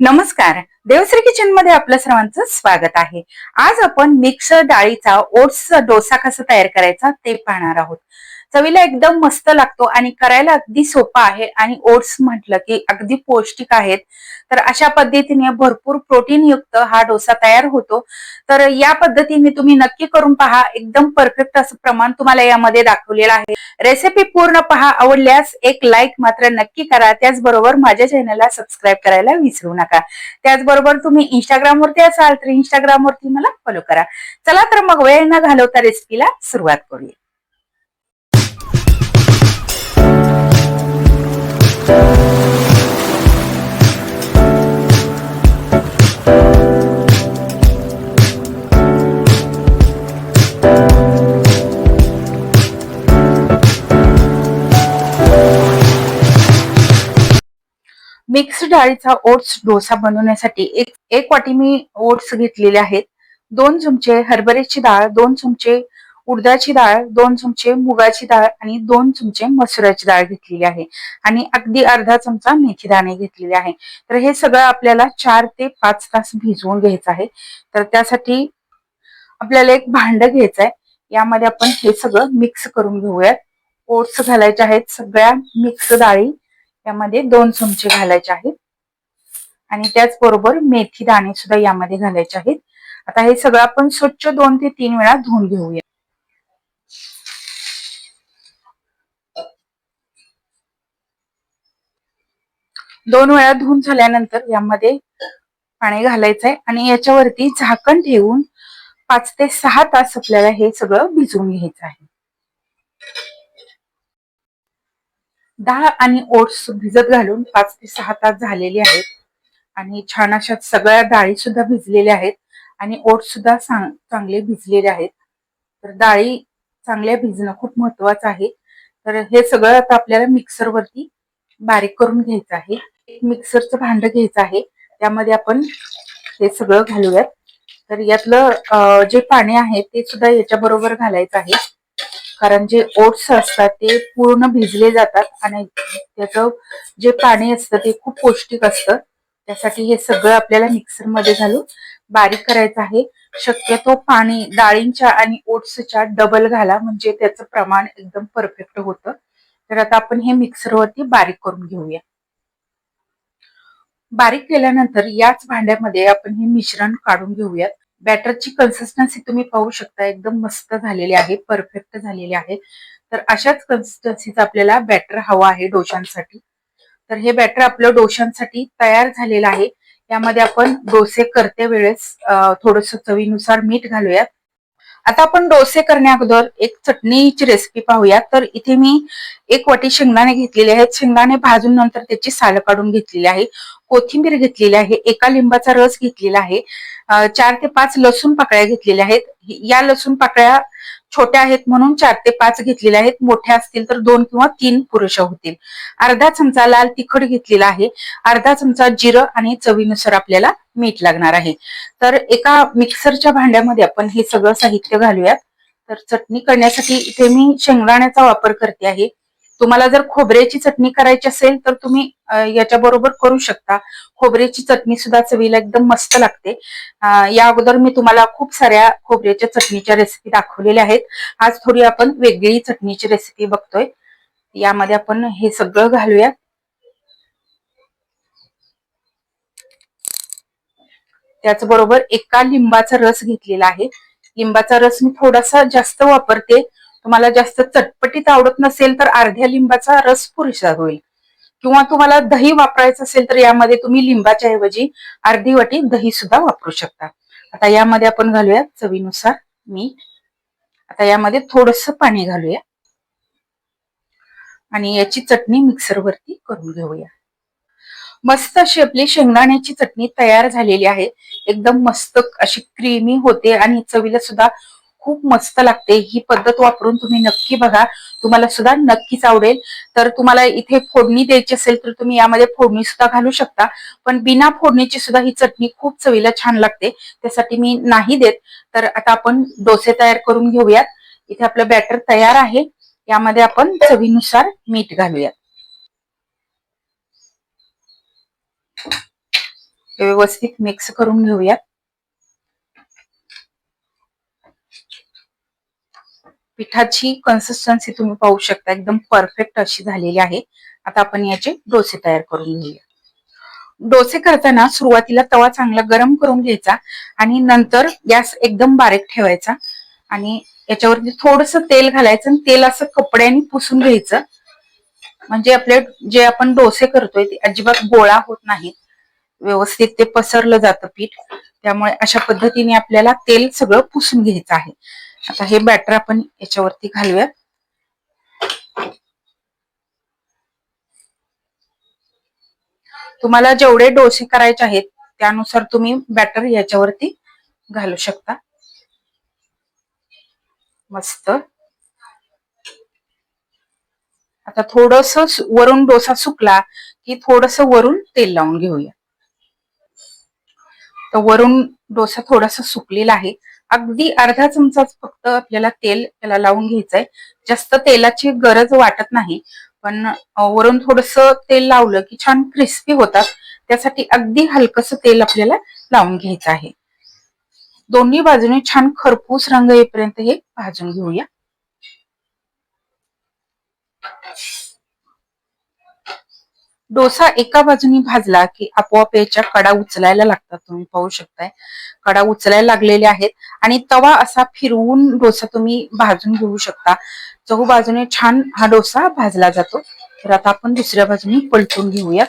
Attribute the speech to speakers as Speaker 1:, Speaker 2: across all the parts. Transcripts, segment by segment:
Speaker 1: नमस्कार. देवश्री किचनमध्ये आपलं सर्वांचं स्वागत आहे. आज आपण मिक्स डाळीचा ओट्स डोसा कसा तयार करायचा ते पाहणार आहोत. चवीला एकदम मस्त लागतो आणि करायला अगदी सोपा आहे. आणि ओट्स म्हटलं की अगदी पौष्टिक आहेत. तर अशा पद्धतीने भरपूर प्रोटीन युक्त हा डोसा तयार होतो. तर या पद्धतीने तुम्ही नक्की करून पहा. एकदम परफेक्ट असं प्रमाण तुम्हाला यामध्ये दाखवलेलं आहे. रेसिपी पूर्ण पहा. आवडल्यास एक लाईक मात्र नक्की करा. त्याचबरोबर माझ्या चॅनलला सबस्क्राईब करायला विसरू नका. त्याचबरोबर तुम्ही इंस्टाग्रामवरती असाल तर इंस्टाग्रामवरती मला फॉलो करा. चला तर मग वेळ न घालवता रेसिपीला सुरुवात करूया. डाळीचा ओट्स डोसा बनवण्यासाठी एक एक वाटी मी ओट्स घेतलेले आहेत. दोन चमचे हरभऱ्याची डाळ दोन चमचे उडदाची डाळ दोन चमचे मुगाची डाळ आणि दोन चमचे मसुराची डाळ घेतलेली आहे. आणि अगदी अर्धा चमचा मेथी दाणे घेतलेले आहे. तर हे सगळं आपल्याला चार ते पाच तास भिजवून घ्यायचं आहे. तर त्यासाठी आपल्याला एक भांड घ्यायचं आहे. यामध्ये आपण हे सगळं मिक्स करून घेऊयात. ओट्स घालायचे आहेत सगळ्या मिक्स डाळी. यामध्ये दोन चमचे घालायचे आहेत. आणि त्याचबरोबर मेथी दाणे सुद्धा यामध्ये घालायचे आहेत. आता हे सगळं आपण स्वच्छ दोन ते तीन वेळा धुवून घेऊया. दोन वेळा धुवून झाल्यानंतर यामध्ये पाणी घालायचंय आणि याच्यावरती झाकण ठेवून पाच ते सहा तास आपल्याला हे सगळं भिजवून घ्यायचं आहे. डाळ आणि ओट्स भिजत घालून पाच ते सहा तास झालेले आहेत. आणि छान अशा सगळ्या डाळी सुद्धा भिजलेल्या आहेत आणि ओट्स सुद्धा चांगले भिजलेले आहेत. तर डाळी चांगल्या भिजणं खूप महत्वाचं आहे. तर हे सगळं आता आपल्याला मिक्सरवरती बारीक करून घ्यायचं आहे. एक मिक्सरचं भांड घ्यायचं आहे. त्यामध्ये आपण हे सगळं घालूयात. तर यातलं जे पाणी आहे ते सुद्धा याच्या बरोबर घालायचं आहे. कारण जे ओट्स असतात ते पूर्ण भिजले जातात आणि त्याचं जे पाणी असतं ते खूप पौष्टिक असतं. त्यासाठी हे सगळं आपल्याला मिक्सरमध्ये घालून बारीक करायचं आहे. शक्यतो पाणी डाळींच्या आणि ओट्सच्या डबल घाला म्हणजे त्याचं प्रमाण एकदम परफेक्ट होतं. तर आता आपण हे मिक्सरवरती बारीक करून घेऊया. बारीक केल्यानंतर याच भांड्यामध्ये आपण हे मिश्रण काढून घेऊयात. बॅटरची कन्सिस्टन्सी तुम्ही पाहू शकता एकदम मस्त झालेली आहे परफेक्ट झालेली आहे. तर अशाच कन्सिस्टन्सीचा आपल्याला बॅटर हवा आहे डोशांसाठी. तर हे बॅटर आपलं डोशांसाठी तयार झालेलं आहे. यामध्ये आपण डोसे करते वेळेस थोडस चवीनुसार मीठ घालूयात. आता आपण डोसे करण्या अगोदर एक चटणीची रेसिपी पाहूया तर इथे मी एक वाटी शेंगदाणे घेतलेले आहेत. शेंगदाणे भाजून नंतर त्याची साल काढून घेतलेली आहे. कोथिंबीर घेतलेली आहे. एका लिंबाचा रस घेतलेला आहे. चार ते पाच लसूण पाकळ्या घेतलेल्या आहेत. या लसूण पाकळ्या छोट्या आहेत म्हणून चार ते पाच घेतलेल्या आहेत. मोठ्या असतील तर दोन किंवा तीन पुरुष होतील. अर्धा चमचा लाल तिखट घेतलेला आहे. अर्धा चमचा जिरं आणि चवीनुसार आपल्याला मीठ लागणार आहे. तर एका मिक्सरच्या भांड्यामध्ये आपण हे सगळं साहित्य घालूयात. तर चटणी करण्यासाठी इथे मी शेंगदाण्याचा वापर करते आहे. तुम्हाला जर खोबऱ्याची चटणी करायची असेल तर तुम्ही याच्या बरोबर करू शकता. खोबऱ्याची चटणी सुद्धा चवीला एकदम मस्त लागते. या अगोदर मी तुम्हाला खूप साऱ्या खोबऱ्याच्या चटणीच्या रेसिपी दाखवलेल्या आहेत. आज थोडी आपण वेगळी चटणीची रेसिपी बघतोय. यामध्ये आपण हे सगळं घालूया त्याचबरोबर एका लिंबाचा रस घेतलेला आहे. लिंबाचा रस मी थोडासा जास्त वापरते तुम्हाला जास्त चटपटीत आवडत नसेल तर अर्ध्या लिंबाचा रस पुरेसा होईल. किंवा तुम्हाला दही वापरायचं असेल तर यामध्ये तुम्ही लिंबाच्या ऐवजी अर्धी वाटी दही सुद्धा वापरू शकता. आता यामध्ये आपण घालूया चवीनुसार मीठ. आता यामध्ये थोडस पाणी घालूया. आणि याची चटणी मिक्सरवरती करून घेऊया. मस्त अशी आपली शेंगदाण्याची चटणी तयार झालेली आहे. एकदम मस्त अशी क्रीमी होते आणि चवीला सुद्धा खूप मस्त लागते. ही पद्धत वापरून तुम्ही नक्की बघा. तुम्हाला सुद्धा नक्कीच आवडेल. तर तुम्हाला इथे फोडणी द्यायची असेल तर तुम्ही यामध्ये फोडणी सुद्धा घालू शकता. पण बिना फोडणीची सुद्धा ही चटणी खूप चवीला छान लागते. त्यासाठी मी नाही देत. तर आता आपण डोसे तयार करून घेऊयात. इथे आपलं बॅटर तयार आहे. यामध्ये आपण चवीनुसार मीठ घालूयात. व्यवस्थित मिक्स करून घेऊयात. पिठाची कन्सिस्टन्सी तुम्ही पाहू शकता. एकदम परफेक्ट अशी झालेली आहे. आता आपण याचे डोसे तयार करून घेऊया. डोसे करताना सुरुवातीला तवा चांगला गरम करून घ्यायचा आणि नंतर गॅस एकदम बारीक ठेवायचा आणि याच्यावरती थोडस तेल घालायचं आणि तेल असं कपड्याने पुसून घ्यायचं. म्हणजे आपले जे आपण डोसे करतोय ते अजिबात गोळा होत नाहीत. व्यवस्थित ते पसरलं जातं पीठ. त्यामुळे अशा पद्धतीने आपल्याला तेल सगळं पुसून घ्यायचं आहे. आता हे बॅटर आपण याच्यावरती घालूयात. तुम्हाला जेवढे डोसे करायचे आहेत त्यानुसार तुम्ही बॅटर याच्यावरती घालू शकता. मस्त. आता थोडस वरून डोसा सुकला की थोडस वरून तेल लावून घेऊया. तर वरून डोसा थोडासा सुकलेला आहे. अगदी अर्धा चमचाच फक्त आपल्याला तेल त्याला लावून घ्यायचंय. जास्त तेलाची गरज वाटत नाही. पण वरून थोडस तेल लावलं की छान क्रिस्पी होतात. त्यासाठी अगदी हलकस तेल आपल्याला लावून घ्यायचं आहे. दोन्ही बाजूने छान खरपूस रंग येईपर्यंत हे भाजून घेऊया. डोसा एका बाजूनी भाजला की आपोआप याच्या कडा उचलायला लागतात तुम्ही पाहू शकताय. कडा उचलायला लागलेले आहेत आणि तवा असा फिरवून डोसा तुम्ही भाजून घेऊ शकता. चहू बाजूने छान हा डोसा भाजला जातो. तर आता आपण दुसऱ्या बाजूने पलटून घेऊया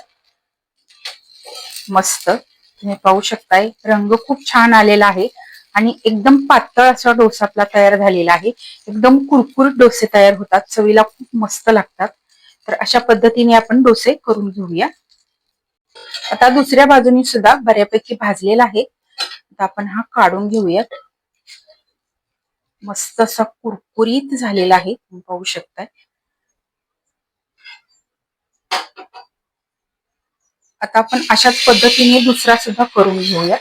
Speaker 1: मस्त. तुम्ही पाहू शकताय रंग खूप छान आलेला आहे आणि एकदम पातळ असा डोसा आपला तयार झालेला आहे. एकदम कुरकुरीत डोसे तयार होतात. चवीला खूप मस्त लागतात. तर अशा पद्धतीने आपण डोसे करून घेऊया. आता दुसऱ्या बाजूनी सुद्धा बऱ्यापैकी भाजलेला आहे. आता आपण हा काढून घेऊयात. मस्त असा कुरकुरीत झालेला आहे. तुम्ही पाहू शकताय. आता आपण अशाच पद्धतीने दुसरा सुद्धा करून घेऊया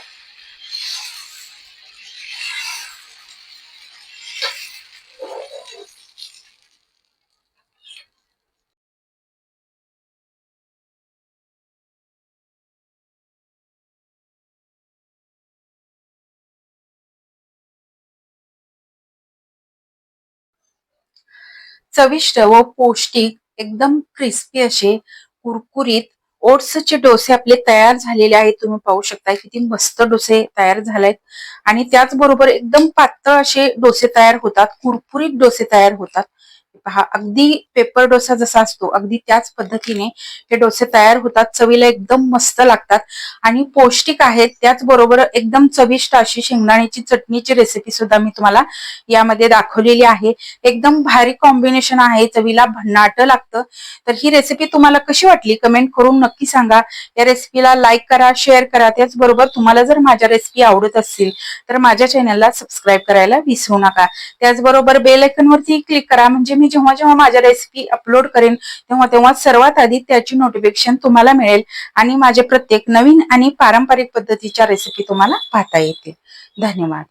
Speaker 1: चविष्ट व पौष्टिक एकदम क्रिस्पी असे कुरकुरीत ओट्सचे डोसे आपले तयार झालेले आहेत. तुम्ही पाहू शकता किती मस्त डोसे तयार झालेत. आणि त्याचबरोबर एकदम पातळ असे डोसे तयार होतात. कुरकुरीत डोसे तयार होतात. पहा अगदी पेपर डोसा जसा असतो अगदी त्याच पद्धतीने हे डोसे तयार होतात चवीला एकदम मस्त लागतात. आणि पौष्टिक आहेत त्याचबरोबर एकदम चविष्ट अशी शेंगदाण्याची चटणीची रेसिपी सुद्धा मी तुम्हाला यामध्ये दाखवलेली आहे. एकदम भारी कॉम्बिनेशन आहे चवीला भन्नाट लागतं. तर ही रेसिपी तुम्हाला कशी वाटली कमेंट करून नक्की सांगा. या रेसिपीला लाईक करा शेअर करा. त्याचबरोबर तुम्हाला जर माझ्या रेसिपी आवडत असतील तर माझ्या चॅनलला सबस्क्राईब करायला विसरू नका. त्याचबरोबर बेल आयकनवरती क्लिक करा म्हणजे मी जेव्हा जेव्हा माझ्या रेसिपी अपलोड करेन तेव्हा तेव्हा सर्वात आधी त्याची नोटिफिकेशन तुम्हाला मिळेल आणि माझे प्रत्येक नवीन आणि पारंपरिक पद्धतीच्या रेसिपी तुम्हाला पाहता येतील. धन्यवाद.